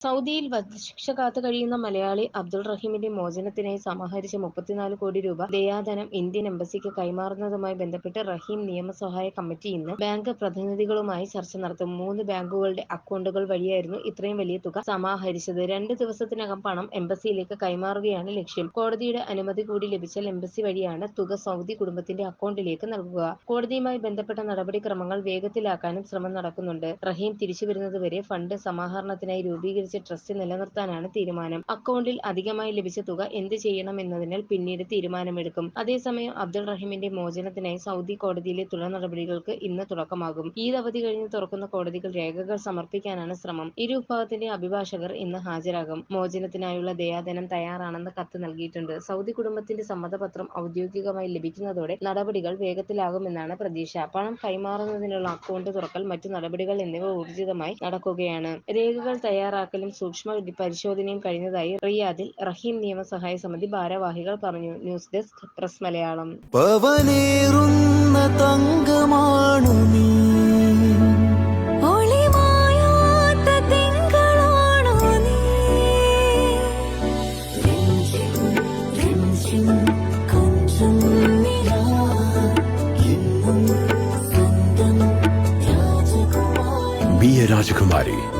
സൗദിയിൽ വധശിക്ഷ കാത്തു കഴിയുന്ന മലയാളി അബ്ദുൾ റഹീമിന്റെ മോചനത്തിനായി സമാഹരിച്ച മുപ്പത്തിനാല് കോടി രൂപ ദയാധനം ഇന്ത്യൻ എംബസിക്ക് കൈമാറുന്നതുമായി ബന്ധപ്പെട്ട് റഹീം നിയമസഹായ കമ്മിറ്റി ഇന്ന് ബാങ്ക് പ്രതിനിധികളുമായി ചർച്ച നടത്തും. മൂന്ന് ബാങ്കുകളുടെ അക്കൗണ്ടുകൾ വഴിയായിരുന്നു ഇത്രയും വലിയ തുക സമാഹരിച്ചത്. രണ്ട് ദിവസത്തിനകം പണം എംബസിയിലേക്ക് കൈമാറുകയാണ് ലക്ഷ്യം. കോടതിയുടെ അനുമതി കൂടി ലഭിച്ചാൽ എംബസി വഴിയാണ് തുക സൗദി കുടുംബത്തിന്റെ അക്കൗണ്ടിലേക്ക് നൽകുക. കോടതിയുമായി ബന്ധപ്പെട്ട നടപടിക്രമങ്ങൾ വേഗത്തിലാക്കാനും ശ്രമം നടക്കുന്നുണ്ട്. റഹീം തിരിച്ചു വരുന്നതുവരെ ഫണ്ട് സമാഹരണത്തിനായി രൂപീകരിച്ച ട്രസ്റ്റ് നിലനിർത്താനാണ് തീരുമാനം. അക്കൗണ്ടിൽ അധികമായി ലഭിച്ച തുക എന്ത് ചെയ്യണമെന്നതിനാൽ പിന്നീട് തീരുമാനമെടുക്കും. അതേസമയം അബ്ദുൾ റഹീമിന്റെ മോചനത്തിനായി സൗദി കോടതിയിലെ തുടർ നടപടികൾക്ക് ഇന്ന് തുടക്കമാകും. ഈ അവധി കഴിഞ്ഞ് തുറക്കുന്ന കോടതികൾ രേഖകൾ സമർപ്പിക്കാനാണ് ശ്രമം. ഇരു വിഭാഗത്തിന്റെ അഭിഭാഷകർ ഇന്ന് ഹാജരാകും. മോചനത്തിനായുള്ള ദയാധനം തയ്യാറാണെന്ന് കത്ത് നൽകിയിട്ടുണ്ട്. സൗദി കുടുംബത്തിന്റെ സമ്മതപത്രം ഔദ്യോഗികമായി ലഭിക്കുന്നതോടെ നടപടികൾ വേഗത്തിലാകുമെന്നാണ് പ്രതീക്ഷ. പണം കൈമാറുന്നതിനുള്ള അക്കൗണ്ട് തുറക്കൽ മറ്റു നടപടികൾ എന്നിവ ഊർജിതമായി നടക്കുകയാണ്. രേഖകൾ തയ്യാറാക്കലും സൂക്ഷ്മ പരിശോധനയും കഴിഞ്ഞതായി റിയാദിൽ റഹീം നിയമസഹായ സമിതി ഭാരവാഹികൾ പറഞ്ഞു. News desk press Malayalam. തങ്കമാണു നീ. രാജകുമാരി